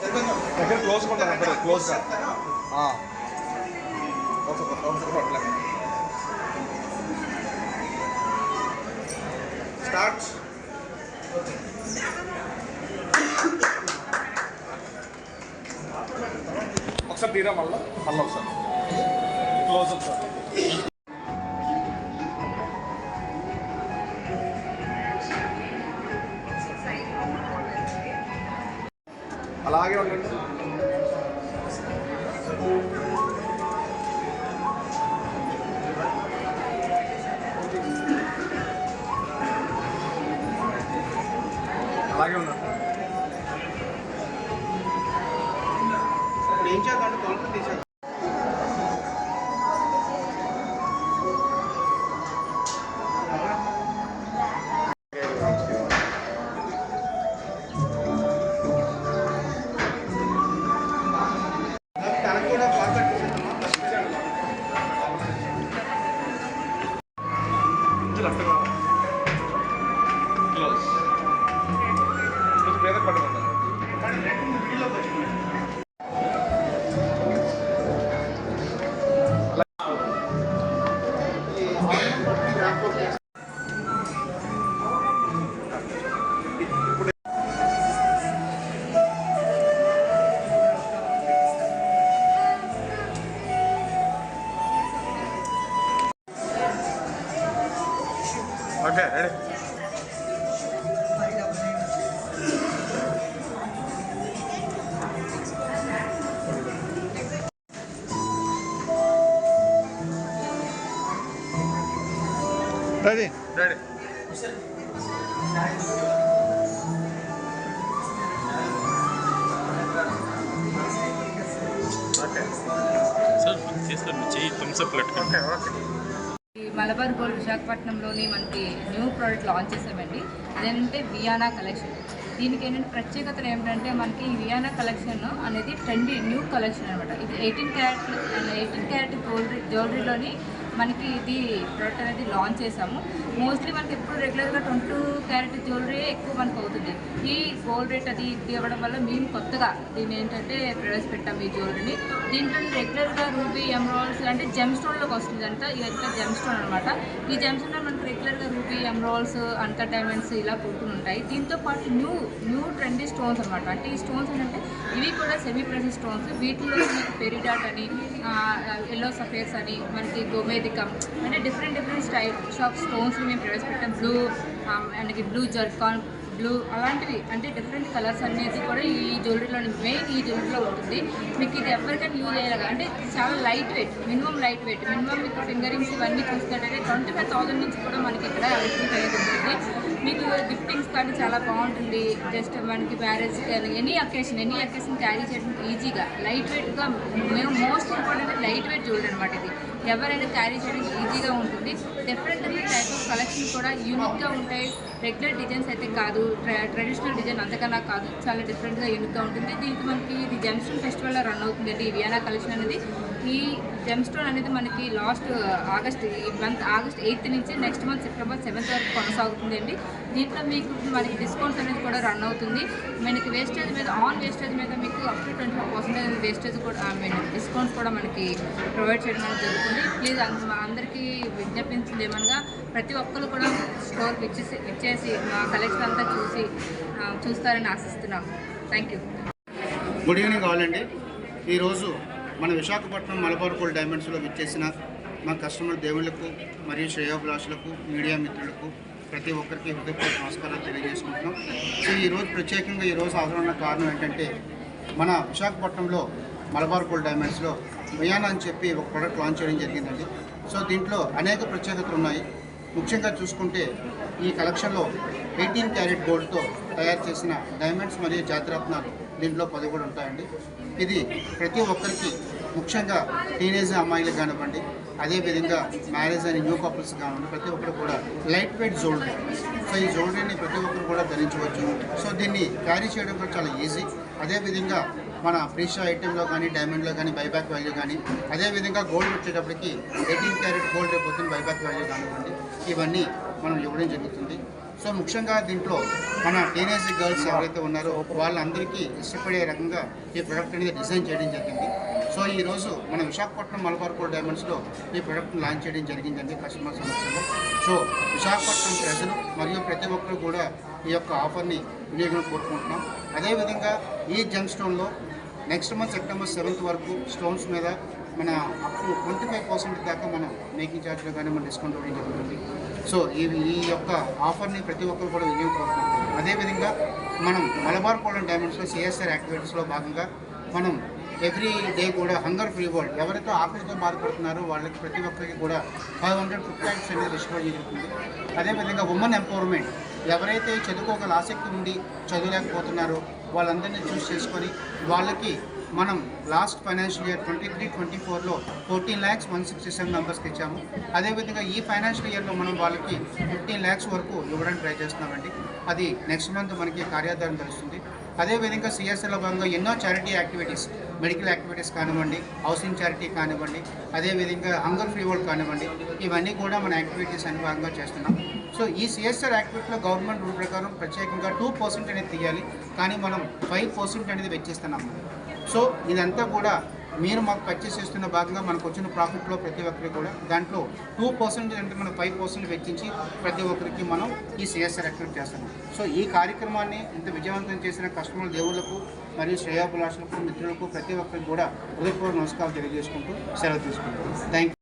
దగ్గర క్లోజ్ ఉంటారు అందరూ క్లోజ్గా స్టార్ట్ ఒకసారి తీరా మళ్ళీ? మళ్ళీ ఒకసారి. క్లోజ్ ఒకసారి ఏం చేద్దాం కొలత తీసేద్దాం. Okay, ready? Ready? Ready. Okay. Sir इसमें चाहिए तुमसे पलट ओके ओके మలబార్ గోల్డ్ విశాఖపట్నంలోని మనకి న్యూ ప్రోడక్ట్ లాంచ్ చేసామండి. అదేంటంటే వియానా కలెక్షన్. దీనికి ఏంటంటే ప్రత్యేకత ఏమిటంటే మనకి ఈ వియానా కలెక్షన్ అనేది ట్రెండీ న్యూ కలెక్షన్ అనమాట. ఇది eighteen carat and eighteen carat gold జ్యువెలరీలోని మనకి ఇది ప్రోడక్ట్ అనేది లాంచ్ చేసాము. మోస్ట్లీ మనకి ఎప్పుడు రెగ్యులర్గా ట్వంటీ టూ క్యారెట్ జ్యువెలరీ ఎక్కువ మనకు అవుతుంది. ఈ గోల్డ్ రేట్ అది ఇవ్వడం వల్ల మేము కొత్తగా దీన్ని ఏంటంటే ప్రవేశపెట్టాము ఈ జ్యువెలరీని దీంట్లో రెగ్యులర్గా రూబీ ఎమరాల్స్ అంటే జెమ్ స్టోన్లోకి వస్తుంది అంట ఇదంతా జెమ్ స్టోన్ అనమాట ఈ జెమ్ స్టోన్ మనకి రెగ్యులర్గా రూబీ ఎమరాల్స్ అంత డైమండ్స్ ఇలా పుట్టుకుని ఉంటాయి. దీంతో పాటు న్యూ న్యూ ట్రెండీ స్టోన్స్ అనమాట అంటే ఈ స్టోన్స్ ఏంటంటే ఇవి కూడా సెమీ ప్రెసెస్ స్టోన్స్ వీటిలో మనకి పెరిడాట్ అని ఎల్లో సఫేర్స్ అని మనకి గోమేదికం అంటే different different style shop stones మేము ప్రవేశపెట్టాం. బ్లూ మనకి బ్లూ జర్కాన్ బ్లూ అలాంటివి అంటే డిఫరెంట్ కలర్స్ అనేది కూడా ఈ జ్యువెలరీలో మెయిన్ ఈ జ్యువెలరీలో ఉంటుంది. మీకు ఇది ఎవరికైనా యూజ్ అయ్యేలాగా అంటే చాలా light weight minimum light weight minimum మీకు ఫింగరింగ్స్ ఇవన్నీ చూసినట్టయితే ట్వంటీ ఫైవ్ థౌసండ్ నుంచి కూడా మనకి ఇక్కడ అవైలబుల్ అనేది ఉంటుంది. మీకు గిఫ్టింగ్స్ కానీ చాలా బాగుంటుంది. జస్ట్ మనకి మ్యారేజ్ కానీ any occasion any occasion carry చేయడం ఈజీగా లైట్ వెయిట్గా మేము most important light weight jewellery అనమాట ఇది. ఎవరైనా క్యారీ చేయడానికి ఈజీగా ఉంటుంది. Different different type of collection కూడా యూనిక్గా ఉంటాయి. రెగ్యులర్ డిజైన్స్ అయితే కాదు ట్ర- ట్రెడిషనల్ డిజైన్ అంతకన్నా కాదు చాలా డిఫరెంట్గా యూనిక్గా ఉంటుంది. దీనికి మనకి ఇది జెమ్స్టోన్ ఫెస్టివల్లో రన్ అవుతుందండి ఈ వియానా కలెక్షన్ అనేది. ఈ జెమ్స్టోన్ అనేది మనకి లాస్ట్ ఆగస్ట్ ఈ మంత్ ఆగస్ట్ ఎయిత్ నుంచి నెక్స్ట్ మంత్ సెప్టెంబర్ సెవెంత్ వరకు కొనసాగుతుందండి. దీంట్లో మీకు మనకి డిస్కౌంట్స్ అనేది కూడా రన్ అవుతుంది. మనకి వేస్టేజ్ మీద ఆన్ వేస్టేజ్ మీద మీకు up to twenty five percentage wastage కూడా ఐ డిస్కౌంట్స్ కూడా మనకి ప్రొవైడ్ చేయడం అనేది జరుగుతుంది. ప్లీజ్ అందరికీ విజ్ఞప్తించింది ఏమనగా ప్రతి ఒక్కరు కూడా స్టోర్కి ఇచ్చేసి ఇచ్చేసి మా కలెక్షన్ అంతా చూసి చూస్తారని ఆశిస్తున్నాం thank you good evening all అండి. ఈరోజు మన విశాఖపట్నం మలబార్ గోల్డ్ డైమండ్స్లో విచ్చేసిన మా కస్టమర్ దేవుళ్ళకు మరియు శ్రేయోభిలాషులకు మీడియా మిత్రులకు ప్రతి ఒక్కరికి హృదయపూర్వక నమస్కారాలు తెలియజేసుకుంటున్నాం. సో ఈరోజు ప్రత్యేకంగా ఈరోజు హాజరున్న కారణం ఏంటంటే మన విశాఖపట్నంలో మలబార్ గోల్డ్ డైమండ్స్లో మియానా అని చెప్పి ఒక ప్రోడక్ట్ లాంచ్ చేయడం జరిగిందండి. సో దీంట్లో అనేక ప్రత్యేకతలు ఉన్నాయి. ముఖ్యంగా చూసుకుంటే ఈ కలెక్షన్లో ఎయిటీన్ క్యారెట్ గోల్డ్తో తయారు చేసిన డైమండ్స్ మరియు జాతిరత్నాలు దీంట్లో పది ఉంటాయండి. ఇది ప్రతి ఒక్కరికి ముఖ్యంగా టీనేజ్ అమ్మాయిలకు కానివ్వండి అదేవిధంగా మ్యారేజ్ అని న్యూ కపుల్స్ కానివ్వండి ప్రతి ఒక్కరు కూడా లైట్ వెయిట్ జ్యువెలరీ సో ఈ జ్యువెలరీని ప్రతి ఒక్కరు కూడా ధరించవచ్చు. సో దీన్ని క్యారీ చేయడం కూడా చాలా ఈజీ అదేవిధంగా మన ప్రీషా ఐటెంలో కానీ డైమండ్లో కానీ బైబ్యాక్ వాల్యూ కానీ అదేవిధంగా గోల్డ్ వచ్చేటప్పటికి ఎయిటీన్ క్యారెట్ గోల్డ్ రేపు పొద్దున్న బైబ్యాక్ వాల్యూ కానివ్వండి ఇవన్నీ మనం ఇవ్వడం జరుగుతుంది. సో ముఖ్యంగా దీంట్లో మన టీనేజ్ గర్ల్స్ ఎవరైతే ఉన్నారో వాళ్ళందరికీ ఇష్టపడే రకంగా ఈ ప్రోడక్ట్ అనేది డిజైన్ చేయడం జరిగింది. సో ఈ రోజు మన విశాఖపట్నం మలబార్ కోల్ డైమండ్స్లో ఈ ప్రొడక్ట్ని లాంచ్ చేయడం జరిగిందండి కస్టమర్ సమస్యలో సో విశాఖపట్నం ప్రజలు మరియు ప్రతి ఒక్కరు కూడా ఈ యొక్క ఆఫర్ని వినియోగం కోరుకుంటున్నాం. అదేవిధంగా ఈ జంక్ స్టోన్లో నెక్స్ట్ మంత్ సెప్టెంబర్ సెవెంత్ వరకు స్టోన్స్ మీద మన up to twenty five percent దాకా మనం మేకింగ్ ఛార్జ్లో కానీ మన డిస్కౌంట్ ఇవ్వడం జరుగుతుంది. సో ఈ ఈ యొక్క ఆఫర్ని ప్రతి ఒక్కరు కూడా వినియోగపడుతున్నారు అదేవిధంగా మనం మలబార్ కోల్డ్ డైమండ్స్లో సిఎస్ఆర్ యాక్టివిటీస్లో భాగంగా మనం ఎవ్రీ డే కూడా హంగర్ ఫ్రీ వరల్డ్ ఎవరైతే ఆకలితో బాధపడుతున్నారో వాళ్ళకి ప్రతి ఒక్కరికి కూడా ఫైవ్ హండ్రెడ్ ఫుడ్ ప్యాకెట్స్ అనేది డిస్ట్రిబ్యూట్ జరుగుతుంది. అదేవిధంగా ఉమెన్ ఎంపవర్మెంట్ ఎవరైతే చదువుకోగల ఆసక్తి ఉండి చదవలేకపోతున్నారో వాళ్ళందరినీ చూస్ చేసుకొని వాళ్ళకి మనం last financial year twenty three twenty ఫోర్లో fourteen lakhs one sixty seven మెంబర్స్కి ఇచ్చాము. అదేవిధంగా ఈ ఫైనాన్షియల్ ఇయర్లో మనం వాళ్ళకి ఫిఫ్టీన్ ల్యాక్స్ వరకు ఇవ్వడానికి ట్రై చేస్తున్నామండి. అది నెక్స్ట్ మంత్ మనకి కార్యాధారం తెలుస్తుంది. అదేవిధంగా సిఎస్ఎల్లో భాగంగా ఎన్నో చారిటీ యాక్టివిటీస్ మెడికల్ యాక్టివిటీస్ కానివ్వండి హౌసింగ్ చారిటీ కానివ్వండి అదేవిధంగా హంగర్ ఫ్రీ వరల్డ్ కానివ్వండి ఇవన్నీ కూడా మన యాక్టివిటీస్ అని భాగంగా చేస్తున్నాం. సో ఈ సిఎస్ఆర్ యాక్టివిటీలో గవర్నమెంట్ రూల్ ప్రకారం ప్రత్యేకంగా టూ పర్సెంట్ అనేది తీయాలి కానీ మనం ఫైవ్ పర్సెంట్ అనేది వెచ్చిస్తున్నాం. సో ఇదంతా కూడా మీరు మాకు పర్చేస్ చేస్తున్న భాగంగా మనకు వచ్చిన ప్రాఫిట్లో ప్రతి ఒక్కరికి కూడా దాంట్లో టూ పర్సెంట్ అంటే మనం ఫైవ్ పర్సెంట్ వెచ్చించి ప్రతి ఒక్కరికి మనం ఈ సిఎస్ఆర్ యాక్టివిటీ చేస్తున్నాం. సో ఈ కార్యక్రమాన్ని ఇంత విజయవంతం చేసిన కస్టమర్ దేవుళ్ళకు మరియు శ్రేయాభిలాషులకు మిత్రులకు ప్రతి ఒక్కరికి కూడా హృదయపూర్వ నమస్కారాలు తెలియజేసుకుంటూ సెలవు తీసుకుంటాం థ్యాంక్